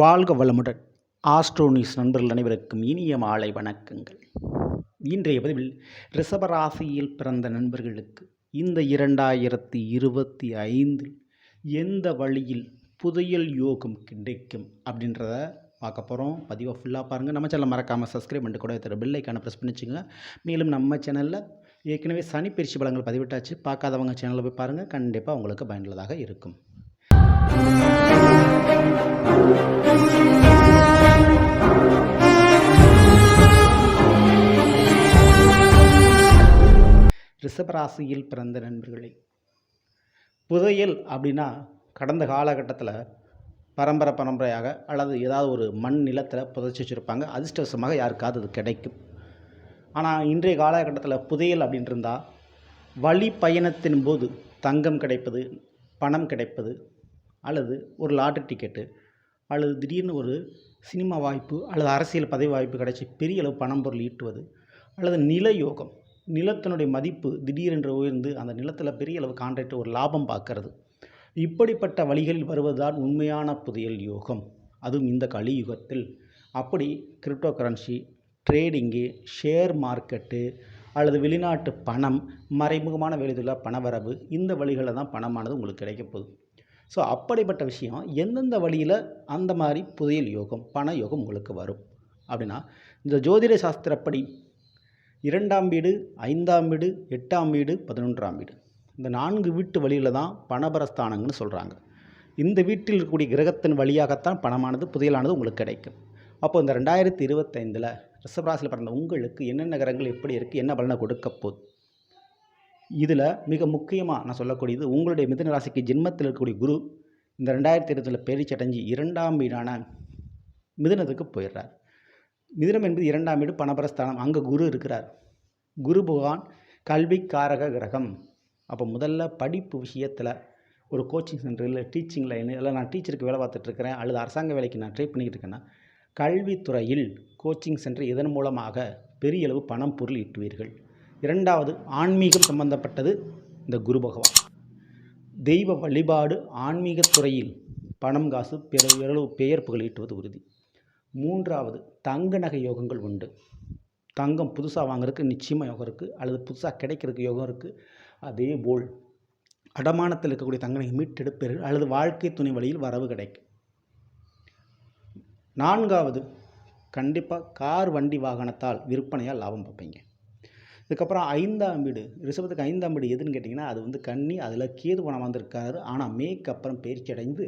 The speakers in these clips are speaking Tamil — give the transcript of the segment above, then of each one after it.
வாழ்க வளமுடன். ஆஸ்ட்ரோனிஸ் நண்பர்கள் அனைவருக்கும் இனிய மாலை வணக்கங்கள். இன்றைய பதிவில் ரிஷபராசியில் பிறந்த நண்பர்களுக்கு இந்த இரண்டாயிரத்தி இருபத்தி ஐந்தில் எந்த வழியில் புதையல் யோகம் கிடைக்கும் அப்படின்றத பார்க்க போகிறோம் பதிவை ஃபுல்லாக பாருங்கள் நம்ம சேனலில் மறக்காமல் சப்ஸ்கிரைப் பண்ணிட்டு கூட தர பெல்லைக்கான ப்ரெஸ் பண்ணிச்சுங்க. மேலும் நம்ம சேனலில் ஏற்கனவே சனி பயிற்சி பலங்கள் பதிவிட்டாச்சு. பார்க்காதவங்க சேனலில் போய் பாருங்கள் கண்டிப்பாக உங்களுக்கு பயனுள்ளதாக இருக்கும். ரிஷபராசியில் பிறந்த நண்பர்களே புதையல் அப்படின்னா கடந்த காலகட்டத்தில் பரம்பரை பரம்பரையாக அல்லது ஏதாவது ஒரு மண் நிலத்தில் புதைச்சி வச்சுருப்பாங்க. அதிர்ஷ்டவசமாக யாருக்காவது அது கிடைக்கும். ஆனால் இன்றைய காலகட்டத்தில் புதையல் அப்படின்ட்டு இருந்தால் வழி பயணத்தின் போது தங்கம் கிடைப்பது பணம் கிடைப்பது அல்லது ஒரு லாட்டரி டிக்கெட்டு அல்லது திடீர்னு ஒரு சினிமா வாய்ப்பு அல்லது அரசியல் பதவி வாய்ப்பு கிடைச்சி பெரிய அளவு பணம் பொருள் ஈட்டுவது அல்லது நில யோகம் நிலத்தினுடைய மதிப்பு திடீரென்று உயர்ந்து அந்த நிலத்தில் பெரிய அளவு கான்ட்ராக்ட் ஒரு லாபம் பார்க்கறது. இப்படிப்பட்ட வழிகளில் வருவதுதான் உண்மையான புதையல் யோகம். அதுவும் இந்த கலியுகத்தில். அப்படி crypto currency trading share market அல்லது வெளிநாட்டு பணம் மறைமுகமான வெளியில் பணவரவு இந்த வழிகளில் தான் பணமானது உங்களுக்கு கிடைக்க போகுது. ஸோ அப்படிப்பட்ட விஷயம் எந்தெந்த வழியில் அந்த மாதிரி புதையல் யோகம் பண யோகம் உங்களுக்கு வரும்? அப்படின்னா இந்த ஜோதிட சாஸ்திரப்படி இரண்டாம் வீடு ஐந்தாம் வீடு எட்டாம் வீடு பதினொன்றாம் வீடு. இந்த நான்கு வீட்டு வழியில் தான் பணபரஸ்தானங்கன்னு சொல்கிறாங்க இந்த வீட்டில் இருக்கக்கூடிய கிரகத்தின் வழியாகத்தான் பணமானது புதையலானது உங்களுக்கு கிடைக்கும். அப்போ இந்த ரெண்டாயிரத்தி இருபத்தைந்தில் ரிஷபராசியில் பிறந்த உங்களுக்கு என்னென்ன கிரகங்கள் எப்படி இருக்குது என்ன பலனை கொடுக்க போகுது இதில் மிக முக்கியமாக நான் சொல்லக்கூடியது உங்களுடைய மிதன ராசிக்கு ஜென்மத்தில் இருக்கக்கூடிய குரு இந்த ரெண்டாயிரத்தி இருபத்தில் பேரிச்சடைஞ்சு இரண்டாம் வீடான மிதுனத்துக்கு போயிடுறார். மிதுனம் என்பது இரண்டாம் வீடு பணபரஸ்தானம் அங்கே குரு இருக்கிறார். குரு பகவான் கல்வி காரக கிரகம். அப்போ முதல்ல படிப்பு விஷயத்தில் ஒரு கோச்சிங் சென்டர் இல்லை டீச்சிங் லைன் இல்லை நான் டீச்சருக்கு வேலை பார்த்துட்ருக்கிறேன் அல்லது அரசாங்க வேலைக்கு நான் ட்ரை பண்ணிக்கிட்டு இருக்கேன்னா கல்வித்துறையில் கோச்சிங் சென்டர் இதன் மூலமாக பெரிய அளவு பணம் பொருள் ஈட்டுவீர்கள். இரண்டாவது ஆன்மீகம் சம்பந்தப்பட்டது இந்த குரு பகவான். தெய்வ வழிபாடு ஆன்மீகத் துறையில் பணம் காசு பெரு பெயர் புகழ் ஈட்டுவது உறுதி. மூன்றாவது தங்க நகை யோகங்கள் உண்டு. தங்கம் புதுசாக வாங்குறதுக்கு நிச்சயமாக யோகம் இருக்குது அல்லது புதுசாக கிடைக்கிறதுக்கு யோகம் இருக்குது அதே போல் அடமானத்தில் இருக்கக்கூடிய தங்க நகை மீட்டெடுப்பீர்கள். அல்லது வாழ்க்கை துணை வழியில் வரவு கிடைக்கும். நான்காவது கண்டிப்பாக கார் வண்டி வாகனத்தால் விற்பனையால் லாபம் பார்ப்பீங்க. இதுக்கப்புறம் ஐந்தாம் வீடு ரிஷபத்துக்கு ஐந்தாம் வீடு எதுன்னு கேட்டிங்கன்னா அது வந்து கண்ணி அதில் கேது பணம் வந்திருக்காரு ஆனால் மேக்கப்புறம் அப்புறம் பயிற்சி அடைந்து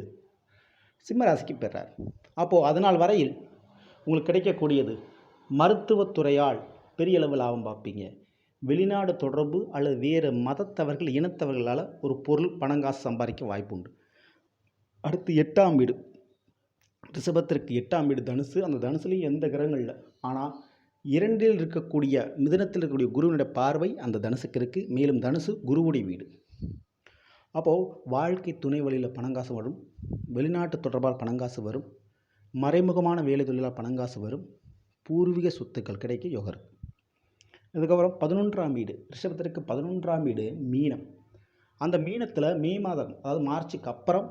சிம்மராசிக்கு பெறார் அப்போது அதனால் வரையில் உங்களுக்கு கிடைக்கக்கூடியது. மருத்துவத்துறையால் பெரிய அளவு லாபம் பார்ப்பீங்க. வெளிநாடு தொடர்பு அல்லது வேறு மதத்தவர்கள் இனத்தவர்களால் ஒரு பொருள் பணங்காசு சம்பாதிக்க வாய்ப்பு உண்டு. அடுத்து எட்டாம் வீடு. ரிஷபத்திற்கு எட்டாம் வீடு தனுசு. அந்த தனுசுலேயும் எந்த கிரகங்கள் இல்லை. ஆனால் இரண்டில் இருக்கக்கூடிய மிதனத்தில் இருக்கக்கூடிய குருவினுடைய பார்வை அந்த தனுசுக்கு இருக்குது மேலும் தனுசு குருவுடைய வீடு. அப்போது வாழ்க்கை துணை வழியில் பணங்காசு வரும். வெளிநாட்டு தொடர்பால் பணங்காசு வரும். மறைமுகமான வேலை தொழிலால் பணங்காசு வரும் பூர்வீக சொத்துக்கள் கிடைக்க யோகம் இருக்குது அதுக்கப்புறம் பதினொன்றாம் வீடு ரிஷபத்திற்கு பதினொன்றாம் வீடு மீனம். அந்த மீனத்தில் மே மாதம் அதாவது மார்ச்சுக்கு அப்புறம்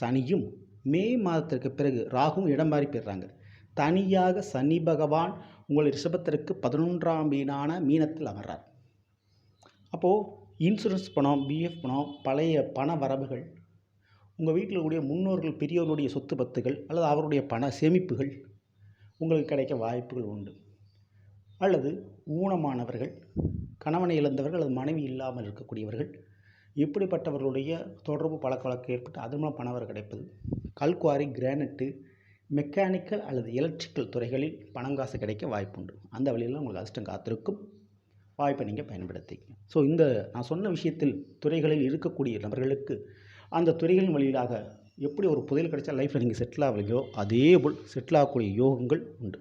சனியும் மே மாதத்திற்கு பிறகு ராகும் இடம் மாறி போயிடுறாங்க. தனியாக சனி பகவான் உங்கள் ரிஷபத்திற்கு பதினொன்றாம் வீடான மீனத்தில் அமர்றார். அப்போது இன்சூரன்ஸ் பணம் பிஎஃப் பணம் பழைய பண வரவுகள் உங்கள் வீட்டில் கூடிய முன்னோர்கள் பெரியோர்களுடைய சொத்து பத்துகள் அல்லது அவருடைய பண சேமிப்புகள் உங்களுக்கு கிடைக்க வாய்ப்புகள் உண்டு. அல்லது ஊனமானவர்கள் கணவனை இழந்தவர்கள் அல்லது மனைவி இல்லாமல் இருக்கக்கூடியவர்கள் இப்படிப்பட்டவர்களுடைய தொடர்பு பழக்க வழக்கம் ஏற்பட்டு அது மூலம் பணவர் கிடைப்பது. கல்குவாரி கிரானைட்டு மெக்கானிக்கல் அல்லது எலக்ட்ரிக்கல் துறைகளில் பணம் காசு கிடைக்க வாய்ப்புண்டு. அந்த வழியில் உங்களுக்கு அதிர்ஷ்டம் காத்திருக்கும். வாய்ப்பை நீங்கள் பயன்படுத்திங்க ஸோ இந்த நான் சொன்ன விஷயத்தில் துறைகளில் இருக்கக்கூடிய நபர்களுக்கு அந்த துறைகளின் வழியிலாக எப்படி ஒரு புதையல் கிடைச்சா லைஃப்பில் நீங்கள் செட்டில் ஆகலையோ அதே போல் செட்டில் ஆகக்கூடிய யோகங்கள் உண்டு.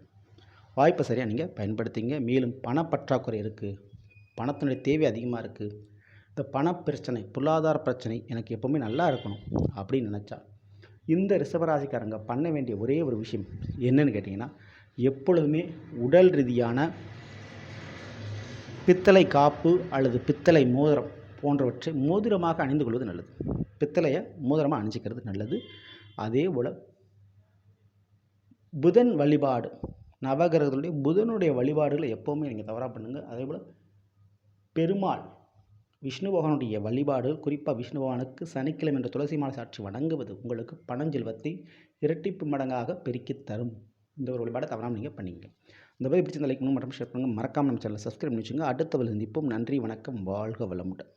வாய்ப்பை சரியாக நீங்கள் பயன்படுத்திங்க. மேலும் பணப்பற்றாக்குறை இருக்குது பணத்தினுடைய தேவை அதிகமாக இருக்குது இந்த பண பிரச்சனை பொருளாதார பிரச்சனை எனக்கு எப்போவுமே நல்லா இருக்கணும் அப்படின்னு நினச்சா இந்த ரிஷபராசிக்காரங்க பண்ண வேண்டிய ஒரே ஒரு விஷயம் என்னன்னு கேட்டிங்கன்னா எப்பொழுதுமே உடல் ரீதியான பித்தளை காப்பு அல்லது பித்தளை மோதிரம் போன்றவற்றை மோதிரமாக அணிந்து கொள்வது நல்லது. பித்தளையை மோதிரமாக அணிஞ்சிக்கிறது நல்லது. அதே போல் புதன் வழிபாடு நவகிரகத்துடைய புதனுடைய வழிபாடுகளை எப்போவுமே நீங்கள் தவறாக பண்ணுங்கள் அதே போல் பெருமாள் விஷ்ணு பகவானுடைய வழிபாடு குறிப்பாக விஷ்ணு பகவானுக்கு சனிக்கிழமை என்ற துளசி மாலை சாட்சி வணங்குவது உங்களுக்கு பணஞ்செல்வத்தை இரட்டிப்பு மடங்காக பெருக்கித் தரும். இந்த ஒரு வழிபாடை தவறாமல் நீங்கள் பண்ணிங்க இந்த மாதிரி பிடிச்சிருந்த லைக் பண்ணுங்க மற்றும் ஷேர் பண்ணுங்கள் மறக்காமல் நம்ம சேனலை சப்ஸ்கிரைப் பண்ணி வச்சுங்க அடுத்த சந்திப்போம். நன்றி வணக்கம் வாழ்க வளமுடன்.